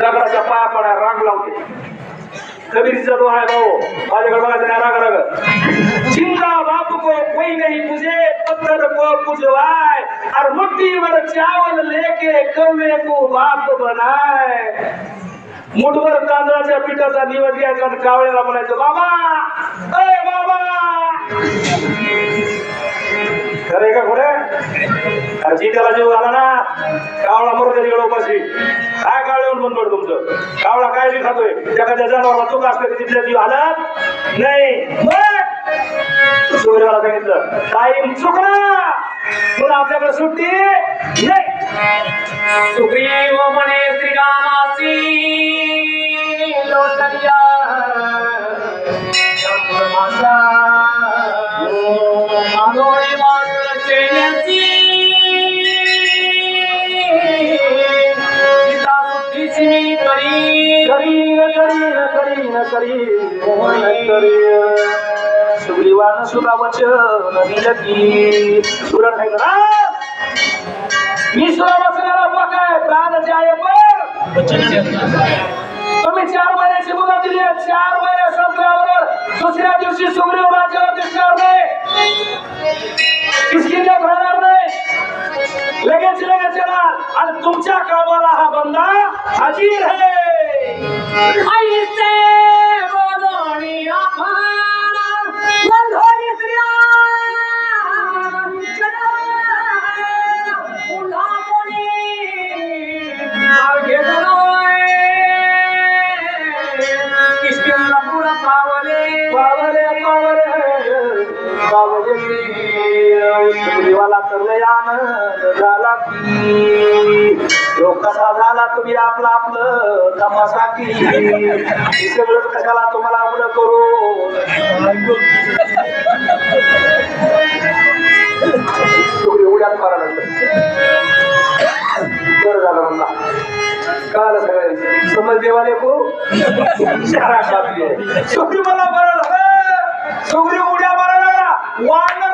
दगडाच्या पाया पडा रांग लावते. कबीरचा तो आहे भाऊ. माझ्याकडे बघायचं नाही राग राग. चिंता बाप को कोई नहीं पूछे पत्थर को पूछवाए और मुट्ठी भर चावल लेके कौवे को बाप बनाय. मुठभर तांदळाच्या पिठाचा निवड घ्यायचा आणि कावळ्याला म्हणायचं बाबा! अरे बाबा! खरे का खरे? त्याला जीव घाला ना? कावळा मरू तिकडे उपाशी. काय कावळे येऊन पड तुमचं? कावळा काय बी खातोय? एखाद्या जनावरला चुका असते तिथल्या जीव आला नाही. सूर्याला सांगितलं. टाईम चुकला. पुन्हा आपल्याकडे सुट्टी नाही. सुग्रीव म्हणे श्रीरामासी लोटल्या मासा. मानोळी मानूळ. करीन मोहन करीन सुग्रीवान सुरा वचन दिलं सुरण नाही का मी सुरा वचनाला बघाय प्राण जाय पर. तुम्ही चार महिन्याची मुदत दिली चार महिने संपल्याबरोबर दुसऱ्या दिवशी सुग्रीव राज्यावर दिसणार नाही. किसकिंद्यात राहणार नाही. लगेच लगेच येणार. आणि तुमच्या कामाला हा बंदा हजीर है ऐसे we are. देवाला तर आनंद झाला की. तो कसा झाला तुम्ही आपलं आपलं तपासा की सगळं कशाला तुम्हाला आवड करू? सुग्री उड्यात मारा बरं झालं म्हणला. कळालं सगळ्यांनी समज देवाले को? मला बरं झालं. सुग्री उड्या मारा लागला. वानर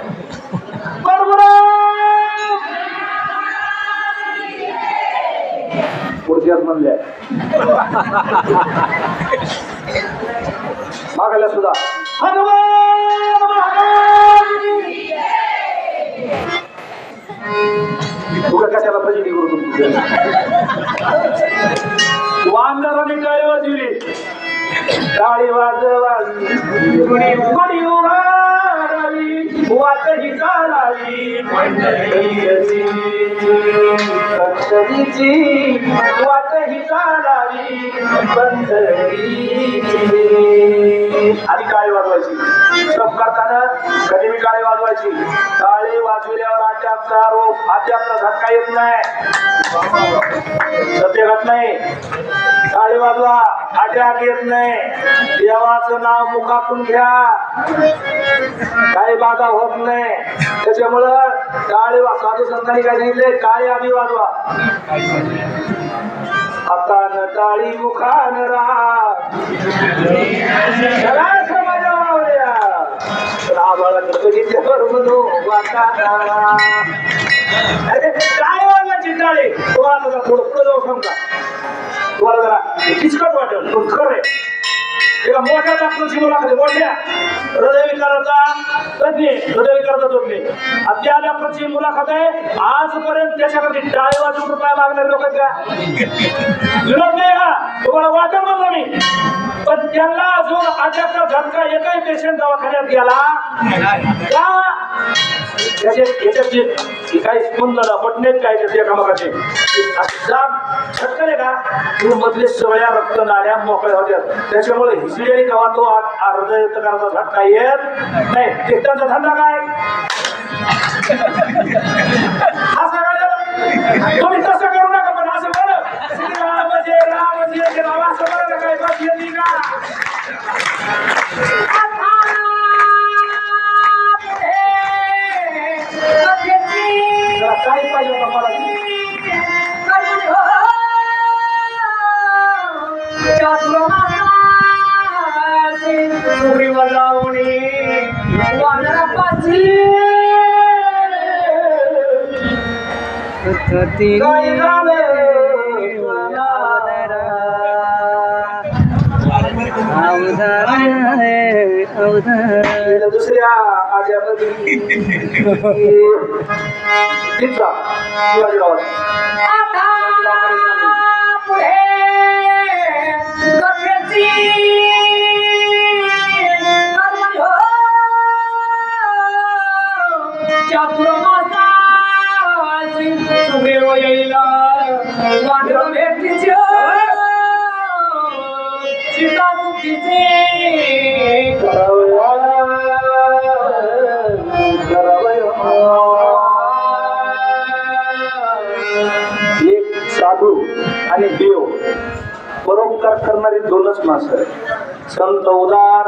पुढच्यात मागायला सुद्धा. हनुमान महाराज की तुला कशाला फजिती करू तुमची वांदराने टाळी टाळी वाट ही पंढरीची पंढरीची वाट ही पंढरीची. आणि काळी वाजवायची. सबका करताना कधी मी काळी वाजवायची. काळे वाजविल्यावर अटॅकचा आरोप अटॅकचा धक्का येत नाही. सत्य घट नाही. काळे वाजवा अटॅक येत नाही. देवाचं नाव मुखातून घ्या. काही बाधा होत नाही. त्याच्यामुळं टाळी साधू संतांनी काय सांगितले? टाळी आम्ही वाजवा. आता न काळी मुखान काय वाजवायची टाळी तो आता थोडं पुढे जाऊ समजा तुम्हाला जरा किचकट वाटेल. पण खरं आहे. एका मोठ्या डॉक्टर मुलाखत आहे, मोठ्या. हृदयविकाराचा तज्ञ हृदयविकाराचा तज्ञ आणि त्या डॉक्टरची मुलाखत आहे. आजपर्यंत त्याच्याकडे टाळी वाजून रुपये मागणारे लोक का? विरोध नाही का तुम्हाला वाटत म्हणलं मी. पण त्यांना अजून अटॅकचा झटका एकही पेशंट दवाखान्यात गेला का? त्याचे काही जे जे काही काय त्या कामाचे झटकले का? मधले सगळ्या रक्त नाड्या मोकळ्या होत्या. त्याच्यामुळे हिसलेली कवा तो अर्ध करायचा झटका येत नाही. कीर्तनचा धंदा काय? तुम्ही तसं करू नका पण असं बरं श्रीराम जे राम जे राम. असं बरं काय बस येते का? दुसऱ्या आज्यामध्ये तिचा शिवाजीराव परोपकार करणारी दोनच माणसं आहेत. संत उदार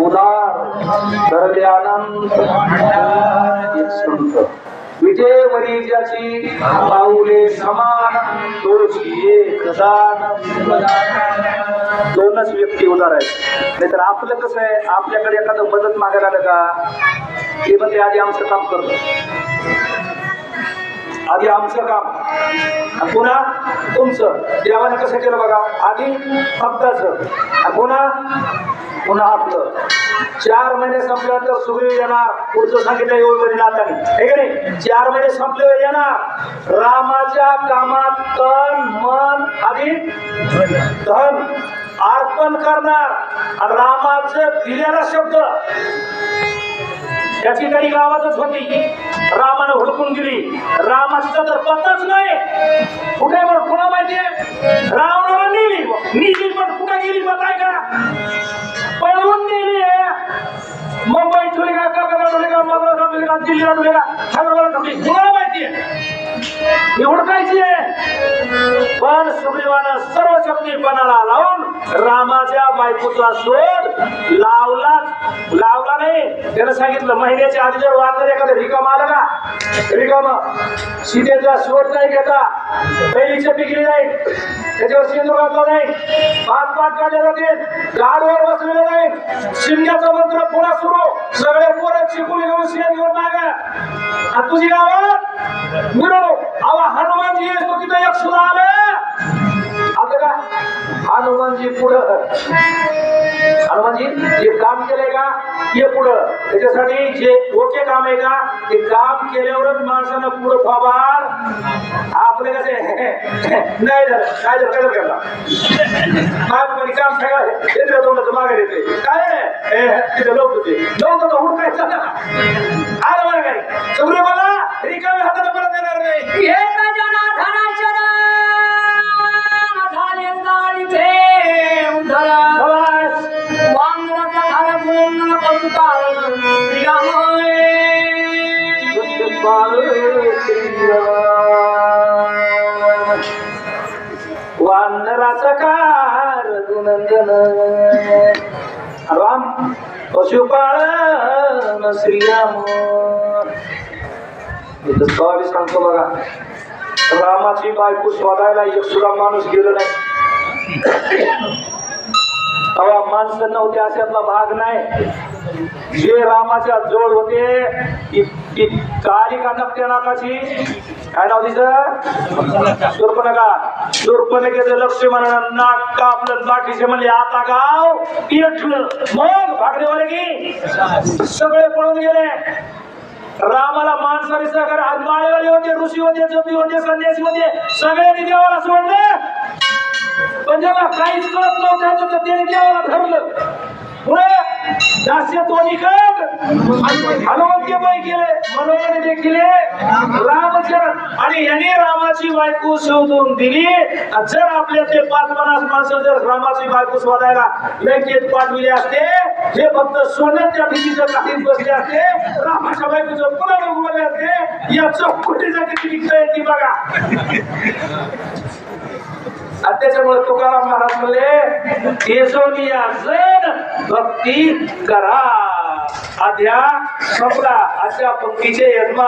उदार धरले आनंद एक संत. विजय वरिजाची पाऊले समान तोची एक दान दोनच व्यक्ती उदार आहेत. नाहीतर आपलं कसं आहे? आपल्याकडे एखादं मदत मागायला आलं का? ते पण ते आधी आमचं काम करतो. आधी आमचं काम. पुन्हा तुमचं. देवाने कसं केलं बघा. आधी हप्ताचं पुन्हा पुन्हा आपलं. चार महिने संपल्यानंतर सुग्रीव येणार. पुढचं सांगितलं येऊन नाताने हे का नाही? चार महिने संपले येणार. रामाच्या कामात तन मन आणि धन अर्पण करणार. रामाचं दिलेला शब्द त्याची काही गावातच होती. रामानं हुडकून गेली रामाचा तर पत्ताच नाही. कुठे बरं कुणा माहितीये? रावणाला नेली. नेली पण कुठे गेली? पताय का मद्रास ठेवली आहे पण सुग्रीवानं सर्व शक्तीपणाला लावून रामाच्या बायकोचा शोध लावलाच. लावला नाही. त्यानं सांगितलं महिन्याच्या आधी जर वारणार एखाद्या रिकामा. सीतेचा शोध नाही घेता. पहिलीच्या पिकली नाही. त्याच्यावर सिंदूर घातला नाही. पाच पाच काढले जाते गाडवर बसलेले नाही. शिमग्याचा मंत्र पुन्हा सुरू. सगळे पोरं शिकून घेऊन शेत घेऊन मागा. तुझी गावात? मिरवणूक. अवा हनुमानजी येतो तिथं एक सुद्धा आलं? आता का? हनुमानजी पुढं. हनुमानजी जे काम केलंय का? ये पुढं. त्याच्यासाठी जे ओके काम आहे का? ते काम केल्यावरच माणसानं पुढं फवार. आपले कसे? नाही झालं. काय झालं? काय झालं करला माग काम सगळं केंद्र तोंडाचं मागे येते काय? आहे? तिथे लोक होते. लोक तर हुडकायचं. आलं बरं काय सगळे मला रिकाम्या हाताने परत येणार नाही. पशुपाळन श्रीराम. इथं सांगतो बघा रामाची बायको शोधायला एक सुद्धा माणूस गेलो नाही. तेव्हा माणसं नव्हते अशातला भाग नाही. जे रामाच्या जोड होते ती ती काळी नाकाची काय नाव तिचं? सुर्पणका सुर्पणकेचं लक्ष म्हणा नाक कापलं लाठीचे म्हणले आता गाव मग मग भागरेवाले की? सगळे पळून गेले. रामाला माणसाने सगळे आज माळेवाले होते ऋषी होते जोपी होते संन्यासी होते. सगळ्यांनी देवाला सोडले. पण जेव्हा काहीच कळत नव्हतं त्याने देवाला ठरलं पुढे जास्त दोन्ही कट बाई केले मनोहर देखील रामचरण आणि यांनी रामाची बायको शोधून दिली. जर आपल्या ते पाच पन्नास माणसं जर रामाची बायको शोधायला लंकेत पाठविले असते हे फक्त सोन्याच्या भीतीचं काही बसले असते रामाच्या बायकोचं पुन्हा उभे असते या चौकटीच्या किती ती बघा. त्याच्यामुळे तुकाराम महाराज म्हणले केसोनिया जण भक्ती करा. अध्या संपला. अशा पंक्तीचे यजमान